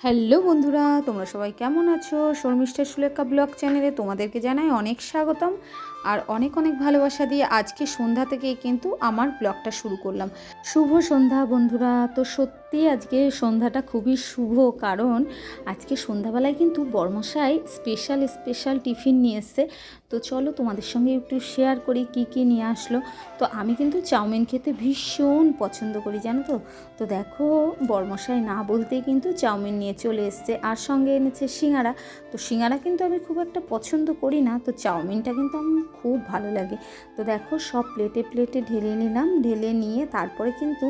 Hello বন্ধুরা তোমরা সবাই কেমন আছো? শর্মিষ্ঠা সুলেখা ব্লগ চ্যানেলে তোমাদেরকে জানাই অনেক স্বাগতম। আর অনেক অনেক ভালোবাসা দিয়ে আজকে সন্ধ্যা থেকেই কিন্তু আমার ব্লগটা শুরু করলাম। শুভ সন্ধ্যা বন্ধুরা। তো সত্যি আজকে সন্ধ্যাটা খুবই শুভ কারণ আজকে সন্ধ্যাবেলায় কিন্তু বর্মশাই স্পেশাল স্পেশাল টিফিন নিয়ে এসছে। তো চলো তোমাদের সঙ্গে একটু শেয়ার করি কি কি নিয়ে আসলো। তো আমি কিন্তু চাউমিন খেতে ভীষণ পছন্দ করি, জানো তো? তো দেখো, বর্মশাই না বলতেই কিন্তু চাউমিন নিয়ে চলে এসছে। আর সঙ্গে এনেছে সিঙ্গারা। তো সিঙ্গারা কিন্তু আমি খুব একটা পছন্দ করি না। তো চাউমিনটা কিন্তু আমার খুব ভালো লাগে। তো দেখো সব প্লেটে প্লেটে ঢেলে নিলাম। ঢেলে নিয়ে তারপরে কিন্তু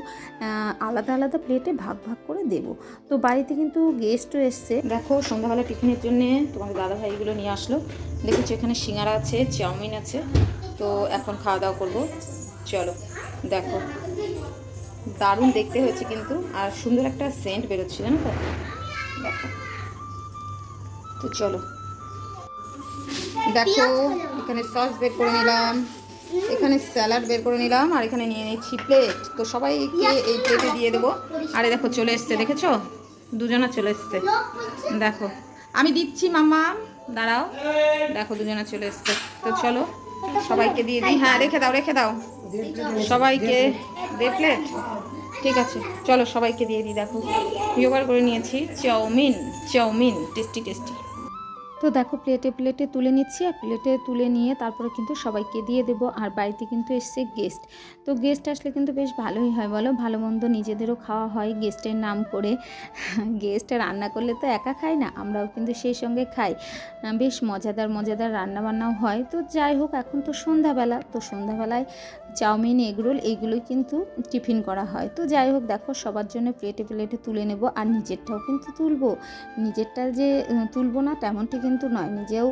আলাদা আলাদা প্লেটে ভাগ ভাগ করে দেব। তো বাড়িতে কিন্তু গেস্টও এসছে। দেখো সন্ধ্যাবেলা টিফিনের জন্য তোমাদের দাদা ভাইগুলো নিয়ে আসলো। দেখেছ এখানে সিঙ্গারা আছে, চাউমিন আছে। তো এখন খাওয়া দাওয়া করব। চলো, দেখো। দারুণ দেখতে হয়েছে কিন্তু। আর সুন্দর একটা সেন্ট বেরোচ্ছে, জানো তো? দেখো। তো চলো। দেখো, এখানে সস বের করে নিলাম, এখানে স্যালাড বের করে নিলাম, আর এখানে নিয়ে নিচ্ছি প্লেট তো সবাইকে এই প্লেটে দিয়ে দেবো। আরে দেখো, চলে এসছে, দেখেছ? দুজনা চলে এসছে। দেখো, আমি দিচ্ছি, মাম্মা। দাঁড়াও, দেখো, দুজনা চলে এসছে। তো চলো, সবাইকে দিয়ে দিই। হ্যাঁ রেখে দাও রেখে দাও। সবাইকে দে প্লেট ঠিক আছে, চলো, সবাইকে দিয়ে দিই, দেখো। জোগাড় করে নিয়েছি। Chowmein chowmein, tasty tasty. তো দেখো প্লেটে প্লেটে তুলে নিচ্ছি আর প্লেটে তুলে নিয়ে তারপরে কিন্তু সবাইকে দিয়ে দেবো আর বাড়িতে কিন্তু এসছে গেস্ট তো গেস্ট আসলে কিন্তু বেশ ভালোই হয় বলো? ভালো মন্দ নিজেদেরও খাওয়া হয় গেস্টের নাম করে। গেস্ট রান্না করলে তো একা খাই না, আমরাও কিন্তু সেই সঙ্গে খাই। বেশ মজাদার মজাদার রান্না বান্নাও হয়। তো যাই হোক, এখন তো সন্ধ্যাবেলা। তো সন্ধ্যাবেলায় চাউমিন এগরোল এইগুলোই কিন্তু টিফিন করা হয়। তো যাই হোক, দেখো সবার জন্য প্লেটে প্লেটে তুলে নেব আর নিজেরটাও কিন্তু তুলবো। নিজেরটা যে তুলবো না, তেমনটি কিন্তু নয়, নিজেও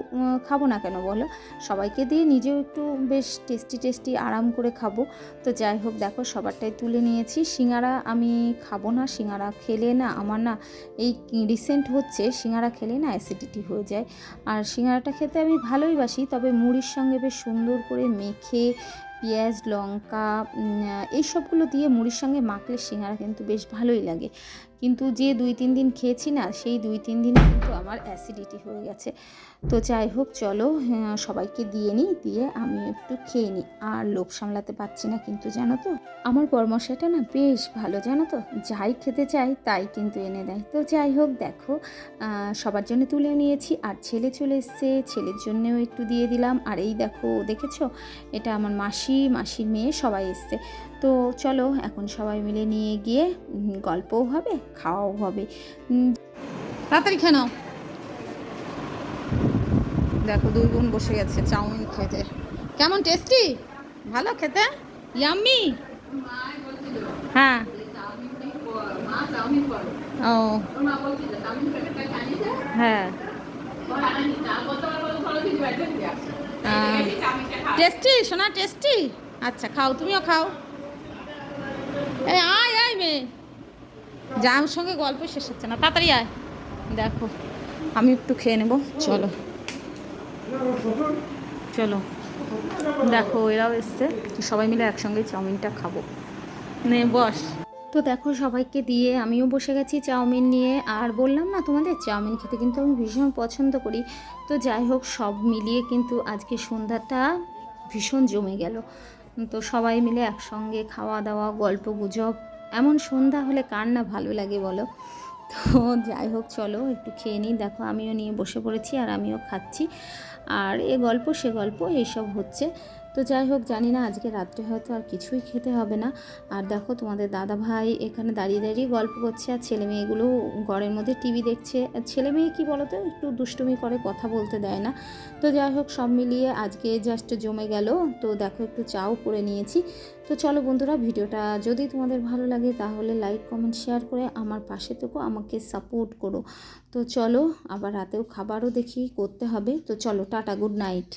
খাব না কেন বলো? সবাইকে দিয়ে নিজেও একটু বেশ টেস্টি টেস্টি আরাম করে খাব। তো যাই হোক, দেখো সবারটাই তুলে নিয়েছি। সিঙ্গারা আমি খাব না, সিঙ্গারা খেলে না, আমার না এই রিসেন্ট হচ্ছে, সিঙ্গারা খেলে না অ্যাসিডিটি হয়ে যায়। আর সিঙ্গারাটা খেতে আমি ভালোই বাসি, তবে মুড়ির সঙ্গে বেশ সুন্দর করে মেখে, পেঁয়াজ, লঙ্কা এই সবগুলো দিয়ে মুড়ির সঙ্গে মাখলে সিঙ্গারা কিন্তু বেশ ভালোই লাগে। কিন্তু যে দুই তিন দিন খেয়েছি না সেই দুই তিন দিন কিন্তু আমার অ্যাসিডিটি হয়ে গেছে। তো যাই হোক চলো হ্যাঁ, সবাইকে দিয়ে নিই দিয়ে আমি একটু খেয়ে নিই। আর লোভ সামলাতে পারছি না কিন্তু জানো তো? আমার পরামর্শটা না বেশ ভালো জানো তো? যাই খেতে চাই তাই কিন্তু এনে দেয়। তো যাই হোক দেখো সবার জন্য তুলে নিয়েছি। আর ছেলে চলে এসছে ছেলের জন্যও একটু দিয়ে দিলাম। আর এই দেখো দেখেছ? এটা আমার মাসি মাসির মেয়ে সবাই এসছে। তো চলো এখন সবাই মিলে নিয়ে গিয়ে গল্পও হবে। খাওয়াও হবে। তাড়াতাড়ি খেয়ে নাও। দেখো, দুই বোন বসে গেছে চাউমিন খেতে। কেমন টেস্টি ভালো খেতে? ইয়াম্মি হ্যাঁ। ও। হ্যাঁ। টেস্টি সোনা টেস্টি আচ্ছা খাও, তুমিও খাও এই আয় আয় মেয়ে যা আমার সঙ্গে গল্প শেষ হচ্ছে না। তাড়াতাড়ি আয়। দেখো, আমি একটু খেয়ে নেব। চলো। চলো। দেখো এরাও এসছে। সবাই মিলে একসঙ্গে চাউমিনটা খাব। নে, বস। তো দেখো, সবাইকে দিয়ে আমিও বসে গেছি চাউমিন নিয়ে। আর বললাম না তোমাদের, চাউমিন খেতে কিন্তু আমি ভীষণ পছন্দ করি। তো যাই হোক, সব মিলিয়ে কিন্তু আজকে সন্ধ্যাটা ভীষণ জমে গেল। তো সবাই মিলে একসঙ্গে খাওয়া দাওয়া, গল্প গুজব এমন সন্ধ্যা হলে কার না ভালো লাগে বলো? তো যাই হোক, চলো একটু খেয়ে নিই। দেখো, আমিও নিয়ে বসে পড়েছি আর আমিও খাচ্ছি। আর এ গল্প সে গল্প এইসব হচ্ছে। তো যাই হোক, জানি না আজকে রাত্রে হয়তো আর কিছুই খেতে হবে না। আর দেখো তোমাদের দাদা ভাই এখানে দাঁড়িয়ে দাঁড়িয়ে গল্প করছে আর ছেলে মেয়েগুলো ঘরের মধ্যে টিভি দেখছে। আর ছেলে মেয়ে কী বলো তো একটু দুষ্টুমি করে, কথা বলতে দেয় না। তো যাই হোক, সব মিলিয়ে আজকে জাস্ট জমে গেল। তো দেখো একটু চাও করে নিয়েছি। তো চলো বন্ধুরা, ভিডিওটা যদি তোমাদের ভালো লাগে তাহলে লাইক কমেন্ট শেয়ার করে আমার পাশে থেকো, আমাকে সাপোর্ট করো। তো চলো, আবার রাতেও খাবারও দেখি, করতে হবে। তো চলো, টাটা গুড নাইট